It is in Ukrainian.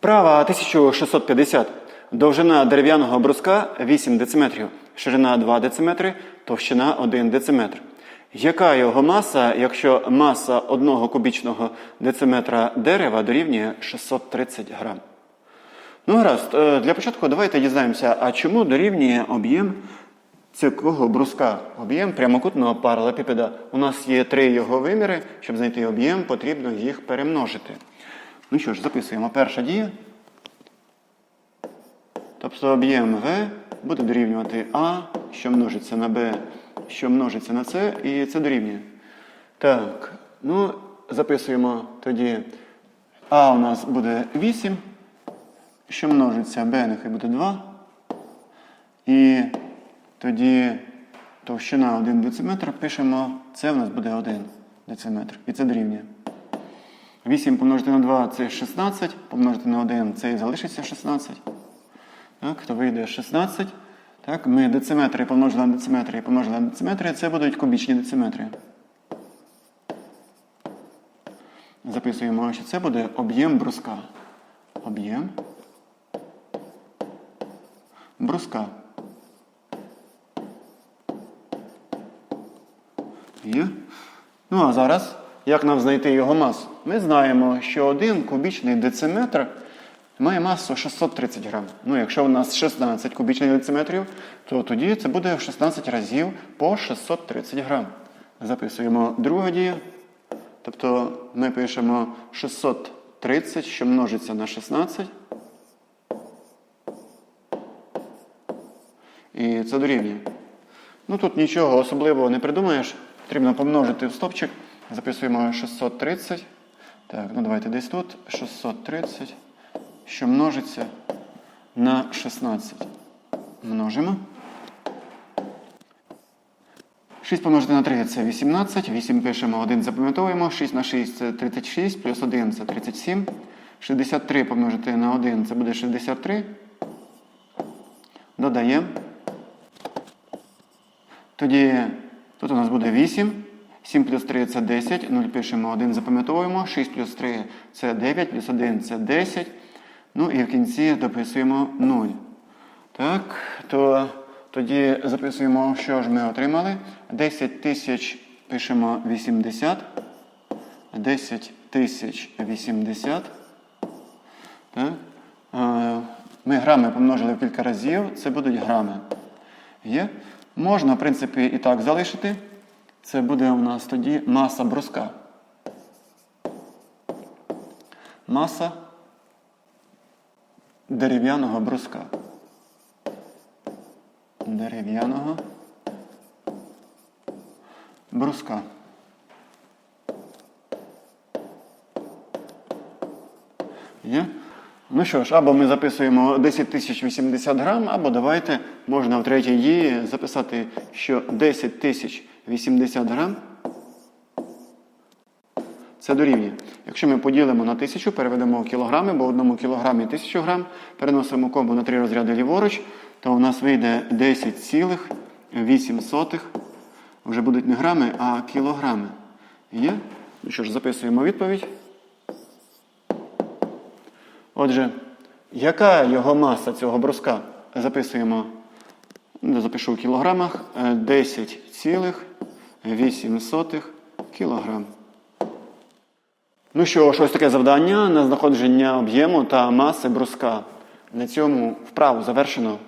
Вправа 1650. Довжина дерев'яного бруска 8 дециметрів, ширина 2 дециметри, товщина 1 дециметр. Яка його маса, якщо маса одного кубічного дециметра дерева дорівнює 630 грам? Ну, гаразд, Е, для початку давайте дізнаємося, а чому дорівнює об'єм цього бруска, об'єм прямокутного паралепіпеда. У нас є три його виміри. Щоб знайти об'єм, потрібно їх перемножити. Ну що ж, записуємо. Перша дія. Тобто об'єм В буде дорівнювати А, що множиться на Б, що множиться на С, і це дорівнює. Так, ну, записуємо тоді. А у нас буде 8, що множиться Б, нехай буде 2. І тоді товщина 1 дециметр пишемо, це в нас буде 1 дециметр. І це дорівнює. 8 помножити на 2 це 16, помножити на 1 це і залишиться 16. Так, то вийде 16. Так, ми дециметри помножили на дециметри і помножили на дециметри, це будуть кубічні дециметри. Записуємо, що це буде об'єм бруска. Об'єм бруска. Є. Ну а зараз, як нам знайти його масу? Ми знаємо, що один кубічний дециметр має масу 630 грам. Ну, якщо у нас 16 кубічних дециметрів, то тоді це буде в 16 разів по 630 грам. Записуємо другу дію. Тобто ми пишемо 630, що множиться на 16. І це дорівнює. Ну тут нічого особливого не придумаєш. Потрібно помножити в стопчик. Записуємо 630. Так, ну давайте десь тут. 630, що множиться на 16. Множимо. 6 помножити на 3 це 18. 8 пишемо, 1 запам'ятовуємо. 6 на 6 це 36, плюс 1 це 37. 63 помножити на 1 це буде 63. Додаємо. Тоді тут у нас буде 8. 7 плюс 3 це 10. 0 пишемо 1, запам'ятовуємо. 6 плюс 3 це 9, плюс 1 це 10. Ну і в кінці дописуємо 0. Так, то тоді записуємо, що ж ми отримали. 10 тисяч пишемо 80. 10 тисяч 80. Так. Е, Ми грами помножили в кілька разів, це будуть грами. Є? Можна, в принципі, і так залишити. Це буде у нас тоді маса бруска. Маса дерев'яного бруска. Дерев'яного бруска. Є? Ну що ж, або ми записуємо 10 тисяч 80 грам, або давайте можна в третій дії записати, що 10 тисяч 80 грам це дорівнює. Якщо ми поділимо на тисячу, переведемо в кілограми, бо в одному кілограмі 1000 грам, переносимо комбо на три розряди ліворуч, то у нас вийде 10,8. Вже будуть не грами, а кілограми. Є? Ну що ж, записуємо відповідь. Отже, яка його маса цього бруска? Записуємо, запишу в кілограмах, е, 10,8 кілограм. Ну що ж, ось таке завдання на знаходження об'єму та маси бруска. На цьому вправу завершено.